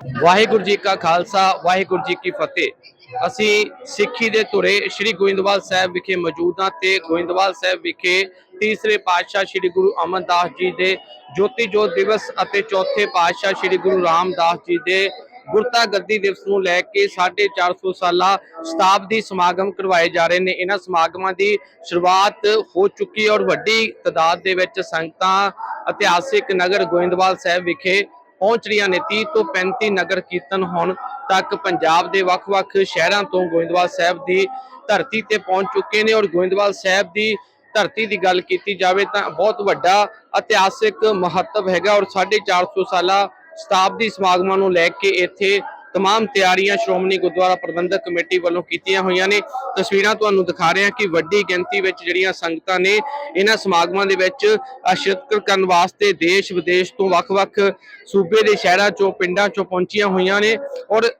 ਵਾਹਿਗੁਰੂ ਜੀ ਕਾ ਖਾਲਸਾ, ਵਾਹਿਗੁਰੂ ਜੀ ਕੀ ਫਤਿਹ। ਅਸੀਂ ਸਿੱਖੀ ਦੇ ਧੁਰੇ ਸ੍ਰੀ ਗੋਇੰਦਵਾਲ ਸਾਹਿਬ ਵਿਖੇ ਮੌਜੂਦ ਹਾਂ ਤੇ ਗੋਇੰਦਵਾਲ ਸਾਹਿਬ ਵਿਖੇ ਤੀਸਰੇ ਪਾਤਸ਼ਾਹ ਸ੍ਰੀ ਗੁਰੂ ਅਮਰਦਾਸ ਜੀ ਦੇ ਜੋਤੀ ਜੋਤ ਦਿਵਸ ਅਤੇ ਚੌਥੇ ਪਾਤਸ਼ਾਹ ਸ੍ਰੀ ਗੁਰੂ ਰਾਮਦਾਸ ਜੀ ਦੇ ਗੁਰਤਾ ਗੱਦੀ ਦਿਵਸ ਨੂੰ ਲੈ ਕੇ 450 ਸਾਲਾ ਸ਼ਤਾਬਦੀ ਸਮਾਗਮ ਕਰਵਾਏ ਜਾ ਰਹੇ ਨੇ। ਇਹਨਾਂ ਸਮਾਗਮਾਂ ਦੀ ਸ਼ੁਰੂਆਤ ਹੋ ਚੁੱਕੀ ਔਰ ਵੱਡੀ ਤਾਦਾਦ ਦੇ ਵਿੱਚ ਸੰਗਤਾਂ, ਇਤਿਹਾਸਿਕ ਨਗਰ ਗੋਇੰਦਵਾਲ ਸਾਹਿਬ ਵਿਖੇ ਪਹੁੰਚ ਰਹੀਆਂ ਨੇ 30 ਤੋਂ 35 ਨਗਰ ਕੀਰਤਨ ਹੁਣ ਤੱਕ ਪੰਜਾਬ ਦੇ ਵੱਖ-ਵੱਖ ਸ਼ਹਿਰਾਂ ਤੋਂ ਗੋਇੰਦਵਾਲ ਸਾਹਿਬ ਦੀ ਧਰਤੀ ਤੇ ਪਹੁੰਚ ਚੁੱਕੇ ਨੇ ਔਰ ਗੋਇੰਦਵਾਲ ਸਾਹਿਬ ਦੀ ਧਰਤੀ ਦੀ ਗੱਲ ਕੀਤੀ ਜਾਵੇ ਤਾਂ ਬਹੁਤ ਵੱਡਾ ਇਤਿਹਾਸਿਕ ਮਹੱਤਵ ਹੈਗਾ ਔਰ 450 ਸਾਲਾ ਸ਼ਤਾਬਦੀ ਸਮਾਗਮਾਂ ਨੂੰ ਲੈ ਕੇ ਇੱਥੇ ਤਮਾਮ ਤਿਆਰੀਆਂ ਸ਼੍ਰੋਮਣੀ ਗੁਰਦੁਆਰਾ ਪ੍ਰਬੰਧਕ ਕਮੇਟੀ ਵੱਲੋਂ ਕੀਤੀਆਂ ਹੋਈਆਂ ਨੇ ਤਸਵੀਰਾਂ ਤੁਹਾਨੂੰ ਦਿਖਾ ਰਹੇ ਹਾਂ ਕਿ ਵੱਡੀ ਗਿਣਤੀ ਵਿੱਚ ਜਿਹੜੀਆਂ ਸੰਗਤਾਂ ਨੇ ਇਹਨਾਂ ਸਮਾਗਮਾਂ ਦੇ ਵਿੱਚ ਸ਼ਿਰਕਤ ਕਰਨ ਵਾਸਤੇ ਦੇਸ਼ ਵਿਦੇਸ਼ ਤੋਂ ਵੱਖ-ਵੱਖ ਸੂਬੇ ਦੇ ਸ਼ਹਿਰਾਂ ਚੋਂ ਪਿੰਡਾਂ ਚੋਂ ਪਹੁੰਚੀਆਂ ਹੋਈਆਂ ਨੇ ਔਰ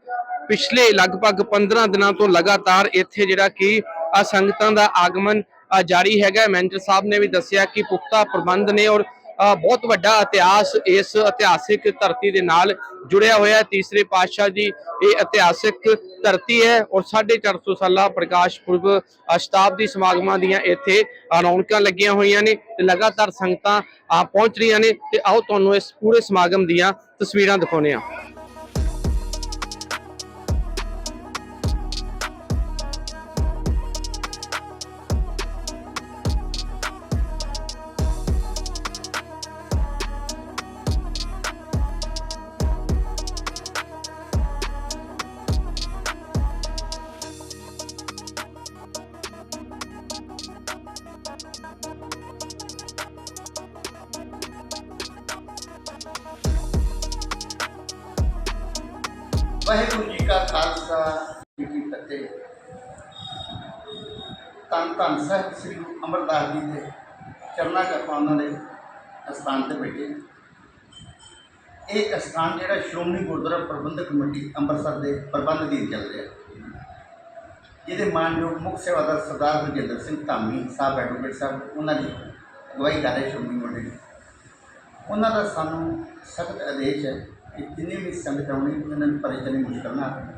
ਪਿਛਲੇ ਲਗਭਗ 15 ਦਿਨਾਂ ਤੋਂ ਲਗਾਤਾਰ ਇੱਥੇ ਜਿਹੜਾ ਕਿ ਆ ਸੰਗਤਾਂ ਦਾ ਆਗਮਨ ਜਾਰੀ ਹੈਗਾ ਮੈਨੇਜਰ ਸਾਹਿਬ ਨੇ ਵੀ ਦੱਸਿਆ ਕਿ ਪੁਖਤਾ ਪ੍ਰਬੰਧ ਨੇ ਔਰ ਬਹੁਤ ਵੱਡਾ ਇਤਿਹਾਸ ਇਸ ਇਤਿਹਾਸਿਕ ਧਰਤੀ ਦੇ ਨਾਲ ਜੁੜਿਆ ਹੋਇਆ ਹੈ। ਤੀਸਰੇ ਪਾਤਸ਼ਾਹ ਦੀ ਇਹ ਇਤਿਹਾਸਿਕ ਧਰਤੀ ਹੈ ਔਰ 450 ਸਾਲਾ ਪ੍ਰਕਾਸ਼ ਪੁਰਬ ਸ਼ਤਾਬਦੀ ਸਮਾਗਮਾਂ ਦੀਆਂ ਇੱਥੇ ਰੌਣਕਾਂ ਲੱਗੀਆਂ ਹੋਈਆਂ ਨੇ ਤੇ ਲਗਾਤਾਰ ਸੰਗਤਾਂ ਆ ਪਹੁੰਚ ਰਹੀਆਂ ਨੇ ਤੇ ਆਓ ਤੁਹਾਨੂੰ ਇਸ ਪੂਰੇ ਸਮਾਗਮ ਦੀਆਂ ਤਸਵੀਰਾਂ ਦਿਖਾਉਂਦੇ ਹਾਂ। ਵਾਹਿਗੁਰੂ ਜੀ ਕਾ ਖਾਲਸਾ, ਜੀ ਕੀ ਫਤਿਹ। ਤਨ ਧੰਨ ਸਾਹਿਬ ਸ੍ਰੀ ਗੁਰੂ ਅਮਰਦਾਸ ਜੀ ਦੇ ਚਰਨਾਂ ਕਰਪਾ ਉਹਨਾਂ ਦੇ ਅਸਥਾਨ ਤੇ ਬੈਠੇ ਇਹ ਅਸਥਾਨ ਜਿਹੜਾ ਸ਼੍ਰੋਮਣੀ ਗੁਰਦੁਆਰਾ ਪ੍ਰਬੰਧਕ ਕਮੇਟੀ ਅੰਮ੍ਰਿਤਸਰ ਦੇ ਪ੍ਰਬੰਧ ਦੀ ਚੱਲ ਰਿਹਾ। ਜਿਹਦੇ ਮਾਨਯੋਗ ਮੁੱਖ ਸੇਵਾਦਾਰ ਸਰਦਾਰ ਗੁਰਜਿੰਦਰ ਸਿੰਘ ਧਾਮੀ ਸਾਹਿਬ ਐਡਵੋਕੇਟ ਸਾਹਿਬ, ਉਹਨਾਂ ਦੀ ਅਗਵਾਈ ਕਰ ਰਹੇ ਸ਼੍ਰੋਮਣੀ ਕਮੇਟੀ ਉਹਨਾਂ ਦਾ ਸਾਨੂੰ ਸਖਤ ਆਦੇਸ਼ ਹੈ ਕਿ ਜਿੰਨੀ ਵੀ ਸੰਗਤ ਆਉਣੀ ਉਹਨਾਂ ਨੂੰ ਪਰੇਸ਼ਾਨੀ ਮੁਸ਼ਕਲ ਨਾ ਆਵੇ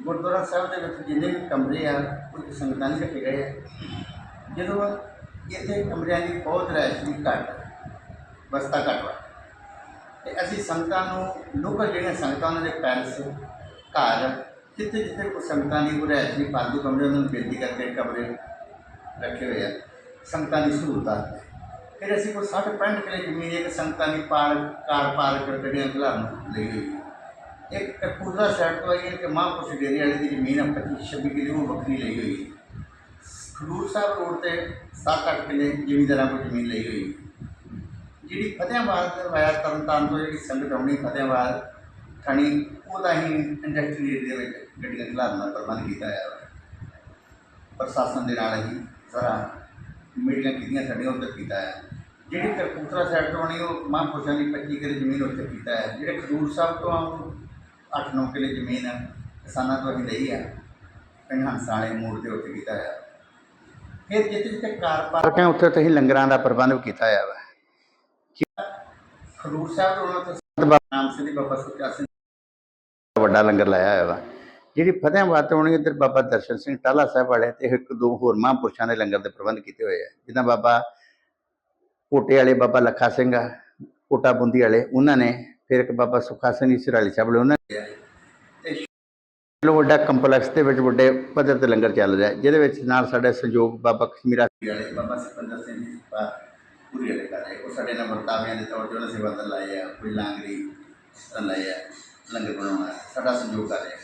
ਗੁਰਦੁਆਰਾ ਸਾਹਿਬ ਦੇ ਵਿੱਚ ਜਿੰਨੇ ਵੀ ਕਮਰੇ ਆ ਉਹ ਸੰਗਤਾਂ ਲਈ ਰੱਖੇ ਗਏ ਆ। ਜਦੋਂ ਇੱਥੇ ਕਮਰਿਆਂ ਦੀ ਬਹੁਤ ਰਹਿਸ਼ ਦੀ ਘੱਟ ਬਸਤਾ ਘੱਟ ਵਾ ਤੇ ਅਸੀਂ ਸੰਗਤਾਂ ਨੂੰ, ਲੋਕਲ ਜਿਹੜੀਆਂ ਸੰਗਤਾਂ ਉਹਨਾਂ ਦੇ ਪੈਲਸ, ਘਰ, ਜਿੱਥੇ ਜਿੱਥੇ ਕੋਈ ਸੰਗਤਾਂ ਦੀ ਕੋਈ ਰਹਿਸ਼ ਦੀ ਫਾਲਤੂ ਕਮਰੇ, ਉਹਨਾਂ ਨੂੰ ਬੇਨਤੀ ਕਰਕੇ ਕਮਰੇ ਰੱਖੇ ਹੋਏ ਆ। ਸੰਗਤਾਂ ਦੀ ਸਹੂਲਤਾਂ। ਫਿਰ ਅਸੀਂ ਕੋਈ 60 65 ਕਿਲੇ ਜ਼ਮੀਨ ਇੱਕ ਸੰਗਤਾਂ ਦੀ ਪਾਰ ਕਾਰ ਪਾਰਕ ਗੱਡੀਆਂ ਖਿਲਾਰਨ ਲਈ ਹੋਈ ਇੱਕ ਕਪੂਰਥਲਾ ਸਾਈਡ ਤੋਂ ਆਈ ਇੱਕ ਮਹਾਂਪੁਰਸ਼ ਡੇਰੀ ਵਾਲੇ ਦੀ ਜ਼ਮੀਨ ਆ 25 26 ਕਿਲੇ ਉਹ ਵੱਖਰੀ ਲਈ ਹੋਈ ਖਡੂਰ ਸਾਹਿਬ ਰੋਡ ਤੇ 7-8 ਕਿਲੇ ਜ਼ਿਮੀਂਦਾਰਾਂ ਕੋਲ ਜ਼ਮੀਨ ਲਈ ਹੋਈ ਜਿਹੜੀ ਫਤਿਆਬਾਦ ਦੇ ਵਾਇਆ ਤਰਨਤਾਰਨ ਤੋਂ ਜਿਹੜੀ ਸੰਗਤ ਆਉਣੀ ਫਤਿਆਬਾਦ ਥਾਣੀ ਉਹਦਾ ਹੀ ਇੰਡਸਟਰੀ ਏਰੀਆ ਦੇ ਵਿੱਚ ਗੱਡੀਆਂ ਖਿਲਾਰਨ ਦਾ ਪ੍ਰਬੰਧ ਕੀਤਾ ਹੋਇਆ ਹੈ ਪ੍ਰਸ਼ਾਸਨ ਦੇ ਨਾਲ ਹੀ ਸਾਰਾ ਮੀਟਿੰਗਾਂ ਕੀਤੀਆਂ ਸਾਡੀਆਂ ਉੱਧਰ ਕੀਤਾ ਹੈ। ਜਿਹੜੀ ਕਰਪੂਤਰਾ ਸਾਈਡ ਤੋਂ ਆਉਣੀ ਉਹ ਮਹਾਂਪੁਰਸ਼ਾਂ ਦੀ 25 ਕਿਲੇ ਜ਼ਮੀਨ ਉੱਥੇ ਕੀਤਾ ਹੈ। ਜਿਹੜੇ ਖਡੂਰ ਸਾਹਿਬ ਤੋਂ ਆਉਂ 8-9 ਕਿਲੇ ਜ਼ਮੀਨ ਹੈ। ਕਿਸਾਨਾਂ ਤੋਂ ਅਸੀਂ ਲਈ ਹੈ ਪਿੰਡ ਹੰਸਾਂ ਵਾਲੇ ਮੋੜ ਦੇ ਉੱਤੇ ਕੀਤਾ ਹੈ ਫਿਰ ਜਿੱਥੇ ਜਿੱਥੇ ਕਾਰ ਪਾਰਕ ਹੈ ਉੱਥੇ ਤੁਸੀਂ ਲੰਗਰਾਂ ਦਾ ਪ੍ਰਬੰਧ ਕੀਤਾ ਹੋਇਆ ਵਾ। ਖਡੂਰ ਸਾਹਿਬ ਤੋਂ ਉਹਨਾਂ ਤੋਂ ਨਾਮ ਸ੍ਰੀ ਬਾਬਾ ਸਿੰਘ ਵੱਡਾ ਲੰਗਰ ਲਾਇਆ ਹੋਇਆ ਵਾ। ਜਿਹੜੀ ਫਤਿਹਾਬਾਦ ਤੋਂ ਆਉਣੀ ਇੱਧਰ ਬਾਬਾ ਦਰਸ਼ਨ ਸਿੰਘ ਟਾਲਾ ਸਾਹਿਬ ਵਾਲੇ ਤੇ ਇੱਕ ਦੋ ਹੋਰ ਮਹਾਂਪੁਰਸ਼ਾਂ ਦੇ ਲੰਗਰ ਦੇ ਪ੍ਰਬੰਧ ਕੀਤੇ ਹੋਏ ਆ। ਜਿੱਦਾਂ ਬਾਬਾ ਕੋਟੇ ਵਾਲੇ ਬਾਬਾ ਲੱਖਾ ਸਿੰਘ ਆ, ਕੋਟਾ ਬੁੰਦੀ ਵਾਲੇ, ਉਹਨਾਂ ਨੇ ਫਿਰ ਇੱਕ ਬਾਬਾ ਸੁਖਾ ਸਿੰਘ ਇਸਰਾਲੀ ਸਾਹਿਬ ਵਾਲੇ, ਉਹਨਾਂ ਨੇ ਤੇ ਚਲੋ ਵੱਡਾ ਕੰਪਲੈਕਸ ਦੇ ਵਿੱਚ ਵੱਡੇ ਪੱਧਰ ਤੇ ਲੰਗਰ ਚੱਲ ਰਿਹਾ, ਜਿਹਦੇ ਵਿੱਚ ਨਾਲ ਸਾਡੇ ਸੰਯੋਗ ਬਾਬਾ ਕਸ਼ਮੀਰਾ ਵਾਲੇ, ਬਾਬਾ ਸਿਕੰਦਰ ਸਿੰਘ ਪੂਰੀ ਵਾਲੇ ਕਰ ਰਹੇ ਉਹ ਸਾਡੇ ਨਾਲ ਵਰਤਾਵਿਆਂ ਦੇ ਤੌਰ ਤੇ ਉਹਨਾਂ ਸੇਵਾ ਲਾਏ ਆ, ਕੋਈ ਲਾਂਗਰੀ ਇਸ ਤਰ੍ਹਾਂ ਲਾਏ ਆ, ਲੰਗਰ ਬਣਾਉਣਾ ਸਾਡਾ ਸਹਿਯੋਗ ਕਰ ਰਹੇ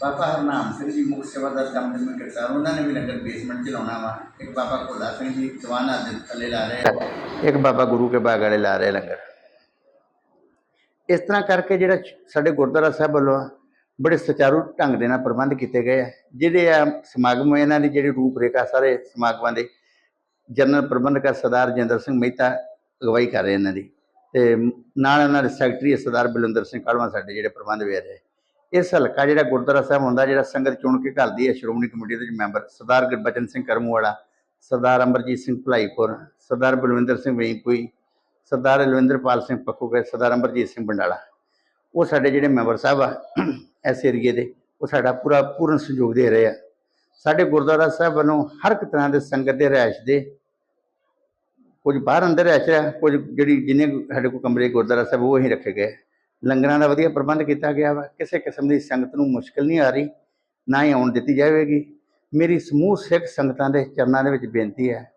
ਬਾਬਾ ਹਰਨਾਮ ਸਿੰਘ ਜੀ ਮੁੱਖ ਸੇਵਾਦਾਰ ਕੰਮ ਦੇ ਕਿਰਸਾਰ ਉਹਨਾਂ ਨੇ ਵੀ ਲੰਗਰ ਬੇਸਮੈਂਟ ਚ ਲਾਉਣਾ ਵਾ। ਇੱਕ ਬਾਬਾ ਭੋਲਾ ਸਿੰਘ ਜੀ ਦੀਵਾਨਾ ਦੇ ਥੱਲੇ ਲਾ ਰਹੇ ਇੱਕ ਬਾਬਾ ਗੁਰੂ ਕੇ ਬਾਗ ਵਾਲੇ ਲਾ ਰਹੇ ਲੰਗਰ। ਇਸ ਤਰ੍ਹਾਂ ਕਰਕੇ ਜਿਹੜਾ ਸਾਡੇ ਗੁਰਦੁਆਰਾ ਸਾਹਿਬ ਵੱਲੋਂ ਬੜੇ ਸੁਚਾਰੂ ਢੰਗ ਦੇ ਨਾਲ ਪ੍ਰਬੰਧ ਕੀਤੇ ਗਏ ਆ। ਜਿਹੜੇ ਆ ਸਮਾਗਮ ਇਹਨਾਂ ਦੀ ਜਿਹੜੀ ਰੂਪ ਰੇਖਾ ਸਾਰੇ ਸਮਾਗਮਾਂ ਦੇ ਜਨਰਲ ਪ੍ਰਬੰਧਕ ਸਰਦਾਰ ਜਿੰਦਰ ਸਿੰਘ ਮਹਿਤਾ ਅਗਵਾਈ ਕਰ ਰਹੇ ਇਹਨਾਂ ਦੀ। ਤੇ ਨਾਲ ਇਹਨਾਂ ਦੇ ਸੈਕਟਰੀ ਸਰਦਾਰ ਬਲਵਿੰਦਰ ਸਿੰਘ ਕਾਲਵਾ ਸਾਡੇ ਜਿਹੜੇ ਪ੍ਰਬੰਧ ਵੇਰ ਰਹੇ ਇਸ ਹਲਕਾ ਜਿਹੜਾ ਗੁਰਦੁਆਰਾ ਸਾਹਿਬ ਹੁੰਦਾ, ਜਿਹੜਾ ਸੰਗਤ ਚੁਣ ਕੇ ਘੱਲਦੀ ਹੈ, ਸ਼੍ਰੋਮਣੀ ਕਮੇਟੀ ਦੇ ਮੈਂਬਰ, ਸਰਦਾਰ ਗੁਰਬਚਨ ਸਿੰਘ ਕਰਮੂਵਾਲਾ, ਸਰਦਾਰ ਅਮਰਜੀਤ ਸਿੰਘ ਭਲਾਈਪੁਰ, ਸਰਦਾਰ ਬਲਵਿੰਦਰ ਸਿੰਘ ਵੇਈਪੁਈ, ਸਰਦਾਰ ਰਲਵਿੰਦਰਪਾਲ ਸਿੰਘ ਪੱਖੂਗੜ, ਸਰਦਾਰ ਅਮਰਜੀਤ ਸਿੰਘ ਬੰਡਾਲਾ। ਉਹ ਸਾਡੇ ਜਿਹੜੇ ਮੈਂਬਰ ਸਾਹਿਬ ਆ, ਇਸ ਏਰੀਏ ਦੇ, ਉਹ ਸਾਡਾ ਪੂਰਾ, ਪੂਰਨ ਸਹਿਯੋਗ ਦੇ ਰਹੇ ਆ। ਸਾਡੇ ਗੁਰਦੁਆਰਾ ਸਾਹਿਬ ਵੱਲੋਂ ਹਰ ਇੱਕ ਤਰ੍ਹਾਂ ਦੇ ਸੰਗਤ ਦੇ ਰਿਹਾਇਸ਼ ਦੇ, ਕੁਝ ਬਾਹਰ ਅੰਦਰ ਰਿਹਾਇਸ਼ ਹੈ ਕੁਝ ਜਿਹੜੀ, ਜਿੰਨੇ ਸਾਡੇ ਕੋਲ ਕਮਰੇ ਗੁਰਦੁਆਰਾ ਸਾਹਿਬ, ਉਹ ਹੀ ਰੱਖੇ ਗਏ ਲੰਗਰਾਂ ਦਾ ਵਧੀਆ ਪ੍ਰਬੰਧ ਕੀਤਾ ਗਿਆ ਵਾ। ਕਿਸੇ ਕਿਸਮ ਦੀ ਸੰਗਤ ਨੂੰ ਮੁਸ਼ਕਲ ਨਹੀਂ ਆ ਰਹੀ, ਨਾ ਹੀ ਆਉਣ ਦਿੱਤੀ ਜਾਵੇਗੀ। ਮੇਰੀ ਸਮੂਹ ਸਿੱਖ ਸੰਗਤਾਂ ਦੇ ਚਰਨਾਂ ਦੇ ਵਿੱਚ ਬੇਨਤੀ ਹੈ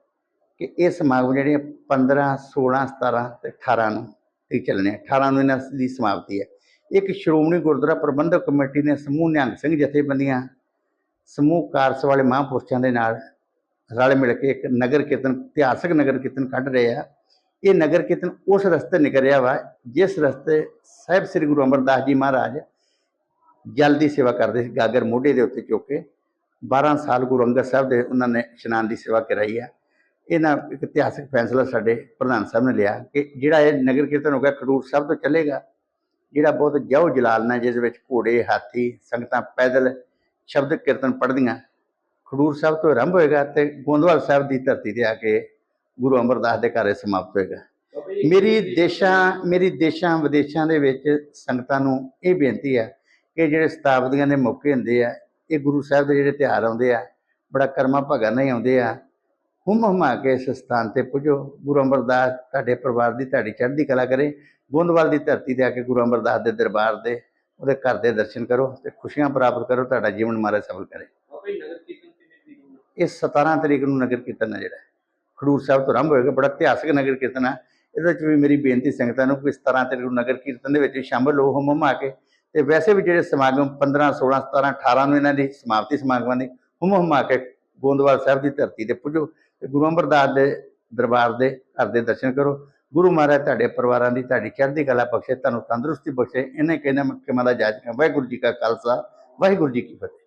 ਕਿ ਇਹ ਸਮਾਗਮ ਜਿਹੜੇ 15 16 17 ਤੇ 18 ਨੂੰ ਤੇ ਚੱਲਣੇ ਆ। 18 ਨੂੰ ਇਹਨਾਂ ਦੀ ਸਮਾਪਤੀ ਹੈ। ਇੱਕ ਸ਼੍ਰੋਮਣੀ ਗੁਰਦੁਆਰਾ ਪ੍ਰਬੰਧਕ ਕਮੇਟੀ ਨੇ ਸਮੂਹ ਨਿਹੰਗ ਸਿੰਘ ਜਥੇਬੰਦੀਆਂ, ਸਮੂਹ ਕਾਰਸ ਵਾਲੇ ਮਹਾਂਪੁਰਸ਼ਾਂ ਦੇ ਨਾਲ ਰਲ ਮਿਲ ਕੇ ਇੱਕ ਨਗਰ ਕੀਰਤਨ, ਇਤਿਹਾਸਕ ਨਗਰ ਕੀਰਤਨ ਕੱਢ ਰਹੇ ਆ। ਇਹ ਨਗਰ ਕੀਰਤਨ ਉਸ ਰਸਤੇ ਨਿਕਲ ਰਿਹਾ ਵਾ, ਜਿਸ ਰਸਤੇ ਸਾਹਿਬ ਸ੍ਰੀ ਗੁਰੂ ਅਮਰਦਾਸ ਜੀ ਮਹਾਰਾਜ ਜਲ ਦੀ ਸੇਵਾ ਕਰਦੇ ਸੀ, ਗਾਗਰ ਮੋਢੇ ਦੇ ਉੱਤੇ ਚੁੱਕ ਕੇ। 12 ਸਾਲ ਗੁਰੂ ਅੰਗਦ ਸਾਹਿਬ ਦੇ ਉਹਨਾਂ ਨੇ ਇਸ਼ਨਾਨ ਦੀ ਸੇਵਾ ਕਰਾਈ ਆ। ਇਹਨਾਂ ਇੱਕ ਇਤਿਹਾਸਕ ਫੈਸਲਾ ਸਾਡੇ ਪ੍ਰਧਾਨ ਸਾਹਿਬ ਨੇ ਲਿਆ ਕਿ ਜਿਹੜਾ ਇਹ ਨਗਰ ਕੀਰਤਨ ਹੋ ਗਿਆ, ਖਡੂਰ ਸਾਹਿਬ ਤੋਂ ਚੱਲੇਗਾ। ਜਿਹੜਾ ਬਹੁਤ ਜਉ ਜਲਾਲ ਨਾਲ ਜਿਸ ਵਿੱਚ ਘੋੜੇ, ਹਾਥੀ, ਸੰਗਤਾਂ ਪੈਦਲ ਸ਼ਬਦ ਕੀਰਤਨ ਪੜ੍ਹਦੀਆਂ, ਖਡੂਰ ਸਾਹਿਬ ਤੋਂ ਆਰੰਭ ਹੋਏਗਾ ਤੇ ਗੋਂਦਵਾਲ ਸਾਹਿਬ ਦੀ ਧਰਤੀ ਤੇ ਆ ਕੇ ਗੁਰੂ ਅਮਰਦਾਸ ਦੇ ਘਰ ਸਮਾਪਤ ਹੋਏਗਾ। ਮੇਰੀ ਦੇਸ਼ਾਂ ਮੇਰੀ ਦੇਸ਼ਾਂ ਵਿਦੇਸ਼ਾਂ ਦੇ ਵਿੱਚ ਸੰਗਤਾਂ ਨੂੰ ਇਹ ਬੇਨਤੀ ਹੈ ਕਿ ਜਿਹੜੇ ਸ਼ਤਾਬਦੀਆਂ ਦੇ ਮੌਕੇ ਹੁੰਦੇ ਆ ਇਹ ਗੁਰੂ ਸਾਹਿਬ ਦੇ ਜਿਹੜੇ ਤਿਉਹਾਰ ਆਉਂਦੇ ਆ ਬੜਾ ਕਰਮਾ ਭਗਾ ਨਹੀਂ ਆਉਂਦੇ ਆ ਹੁਮ ਹੁਮਾ ਕੇ ਇਸ ਸਥਾਨ ਤੇ ਪੁੱਜੋ। ਗੁਰੂ ਅਮਰਦਾਸ ਤੁਹਾਡੇ ਪਰਿਵਾਰ ਦੀ ਤੁਹਾਡੀ ਚੜ੍ਹਦੀ ਕਲਾ ਕਰੇ ਗੋਂਦਵਾਲ ਦੀ ਧਰਤੀ ਤੇ ਆ ਕੇ ਗੁਰੂ ਅਮਰਦਾਸ ਦੇ ਦਰਬਾਰ ਦੇ ਉਹਦੇ ਘਰ ਦੇ ਦਰਸ਼ਨ ਕਰੋ ਤੇ ਖੁਸ਼ੀਆਂ ਪ੍ਰਾਪਤ ਕਰੋ ਤੁਹਾਡਾ ਜੀਵਨ ਮਾਰੇ ਸਫਲ ਕਰੇ। ਇਹ 17 ਤਰੀਕ ਨੂੰ ਨਗਰ ਕੀਰਤਨ ਹੈ ਜਿਹੜਾ ਖਡੂਰ ਸਾਹਿਬ ਤੋਂ ਆਰੰਭ ਹੋਏਗਾ, ਬੜਾ ਇਤਿਹਾਸਕ ਨਗਰ ਕੀਰਤਨ ਹੈ। ਇਹਦੇ ਵਿੱਚ ਵੀ ਮੇਰੀ ਬੇਨਤੀ ਸੰਗਤਾਂ ਨੂੰ ਕਿ 17 'ਤੇ ਨੂੰ ਨਗਰ ਕੀਰਤਨ ਦੇ ਵਿੱਚ ਸ਼ਾਮਲ ਹੋ ਹਮ ਆ ਕੇ। ਤੇ ਵੈਸੇ ਵੀ ਜਿਹੜੇ ਸਮਾਗਮ 15 16 17 18 ਨੂੰ ਇਹਨਾਂ ਦੀ ਸਮਾਪਤੀ ਸਮਾਗਮਾਂ ਦੀ, ਹਮ ਹਮ ਆ ਕੇ ਗੋਂਦਵਾਲ ਸਾਹਿਬ ਦੀ ਧਰਤੀ ਤੇ ਪੁੱਜੋ ਤੇ ਗੁਰੂ ਅਮਰਦਾਸ ਦੇ ਦਰਬਾਰ ਦੇ ਘਰ ਦੇ ਦਰਸ਼ਨ ਕਰੋ। ਗੁਰੂ ਮਹਾਰਾਜ ਤੁਹਾਡੇ ਪਰਿਵਾਰਾਂ ਦੀ, ਤੁਹਾਡੀ ਚੜ੍ਹਦੀ ਕਲਾ ਬਖਸ਼ੇ, ਤੁਹਾਨੂੰ ਤੰਦਰੁਸਤੀ ਬਖਸ਼ੇ, ਇਹਨੇ ਕਹਿੰਦੇ ਮੈਂ ਕਿ ਮਾਲਾ ਜਾਜ ਵਾਹਿਗੁਰੂ ਜੀ ਕਾ ਖਾਲਸਾ, ਵਾਹਿਗੁਰੂ ਜੀ ਕੀ ਫਤਿਹ।